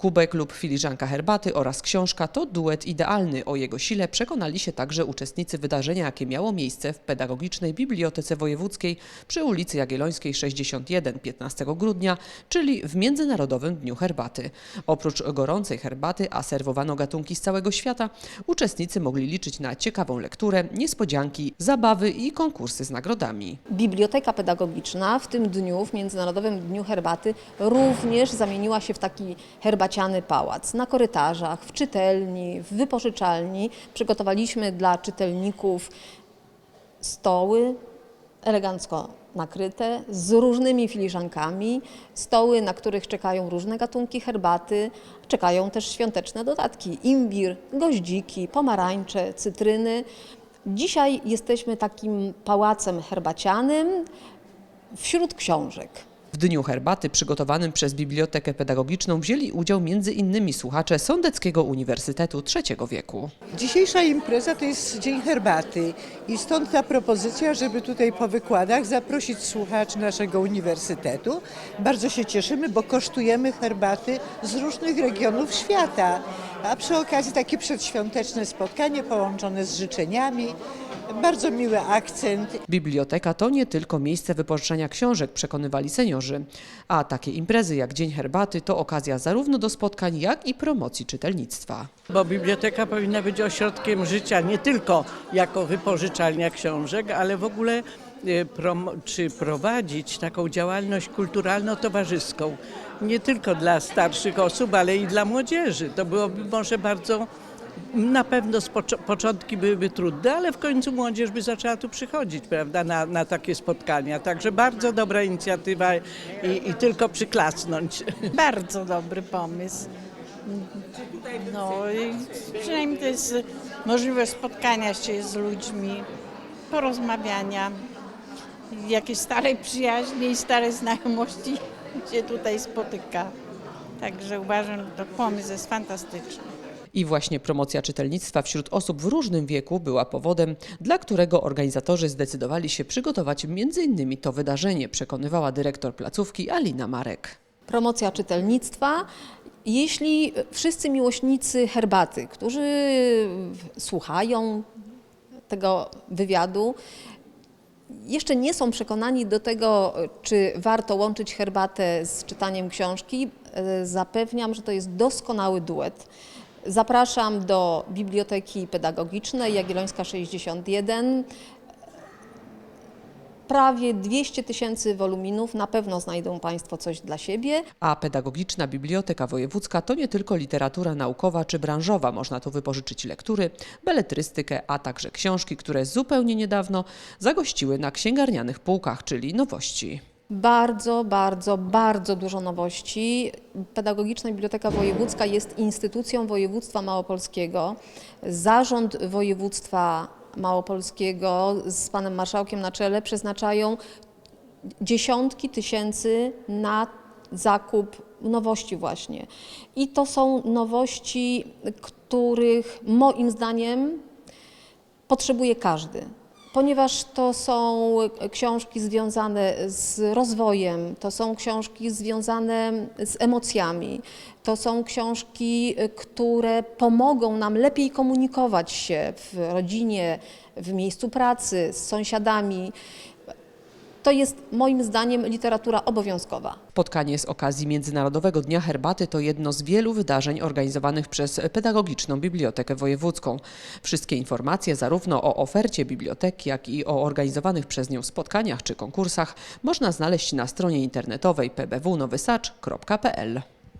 Kubek lub filiżanka herbaty oraz książka to duet idealny. O jego sile przekonali się także uczestnicy wydarzenia, jakie miało miejsce w Pedagogicznej Bibliotece Wojewódzkiej przy ulicy Jagiellońskiej 61 15 grudnia, czyli w Międzynarodowym Dniu Herbaty. Oprócz gorącej herbaty, a serwowano gatunki z całego świata, uczestnicy mogli liczyć na ciekawą lekturę, niespodzianki, zabawy i konkursy z nagrodami. Biblioteka Pedagogiczna w tym dniu, w Międzynarodowym Dniu Herbaty, również zamieniła się w taki pałac. Na korytarzach, w czytelni, w wypożyczalni przygotowaliśmy dla czytelników stoły elegancko nakryte z różnymi filiżankami, stoły, na których czekają różne gatunki herbaty, czekają też świąteczne dodatki: imbir, goździki, pomarańcze, cytryny. Dzisiaj jesteśmy takim pałacem herbacianym wśród książek. Dniu Herbaty przygotowanym przez Bibliotekę Pedagogiczną wzięli udział m.in. słuchacze Sądeckiego Uniwersytetu III wieku. Dzisiejsza impreza to jest Dzień Herbaty i stąd ta propozycja, żeby tutaj po wykładach zaprosić słuchaczy naszego uniwersytetu. Bardzo się cieszymy, bo kosztujemy herbaty z różnych regionów świata, a przy okazji takie przedświąteczne spotkanie połączone z życzeniami. Bardzo miły akcent Biblioteka to nie tylko miejsce wypożyczania książek, przekonywali seniorzy, a takie imprezy jak Dzień Herbaty to okazja zarówno do spotkań, jak i promocji czytelnictwa. Bo biblioteka powinna być ośrodkiem życia nie tylko jako wypożyczalnia książek, ale w ogóle e, prom- czy prowadzić taką działalność kulturalno-towarzyską. Nie tylko dla starszych osób, ale i dla młodzieży. To byłoby może bardzo, na pewno początki byłyby trudne, ale w końcu młodzież by zaczęła tu przychodzić, prawda, na, na takie spotkania. Także bardzo dobra inicjatywa i, i tylko przyklasnąć. Bardzo dobry pomysł. No i przynajmniej to jest możliwość spotkania się z ludźmi, porozmawiania, jakiejś starej przyjaźni i starej znajomości się tutaj spotyka. Także uważam, że pomysł jest fantastyczny. I właśnie promocja czytelnictwa wśród osób w różnym wieku była powodem, dla którego organizatorzy zdecydowali się przygotować m.in. to wydarzenie, przekonywała dyrektor placówki Alina Marek. Promocja czytelnictwa. Jeśli wszyscy miłośnicy herbaty, którzy słuchają tego wywiadu, jeszcze nie są przekonani do tego, czy warto łączyć herbatę z czytaniem książki, e, zapewniam, że to jest doskonały duet. Zapraszam do Biblioteki Pedagogicznej Jagiellońska 61. Prawie 200 tysięcy woluminów, na pewno znajdą Państwo coś dla siebie. A Pedagogiczna Biblioteka Wojewódzka to nie tylko literatura naukowa czy branżowa. Można tu wypożyczyć lektury, beletrystykę, a także książki, które zupełnie niedawno zagościły na księgarnianych półkach, czyli nowości. Bardzo, bardzo, bardzo dużo nowości. Pedagogiczna Biblioteka Wojewódzka jest instytucją województwa małopolskiego. Zarząd województwa małopolskiego z panem marszałkiem na czele przeznaczają dziesiątki tysięcy na zakup nowości właśnie. I to są nowości, których moim zdaniem potrzebuje każdy. Ponieważ to są książki związane z rozwojem, to są książki związane z emocjami, to są książki, które pomogą nam lepiej komunikować się w rodzinie, w miejscu pracy, z sąsiadami. To jest moim zdaniem literatura obowiązkowa. Spotkanie z okazji Międzynarodowego Dnia Herbaty to jedno z wielu wydarzeń organizowanych przez Pedagogiczną Bibliotekę Wojewódzką. Wszystkie informacje zarówno o ofercie biblioteki, jak i o organizowanych przez nią spotkaniach czy konkursach można znaleźć na stronie internetowej pbwnowysacz.pl.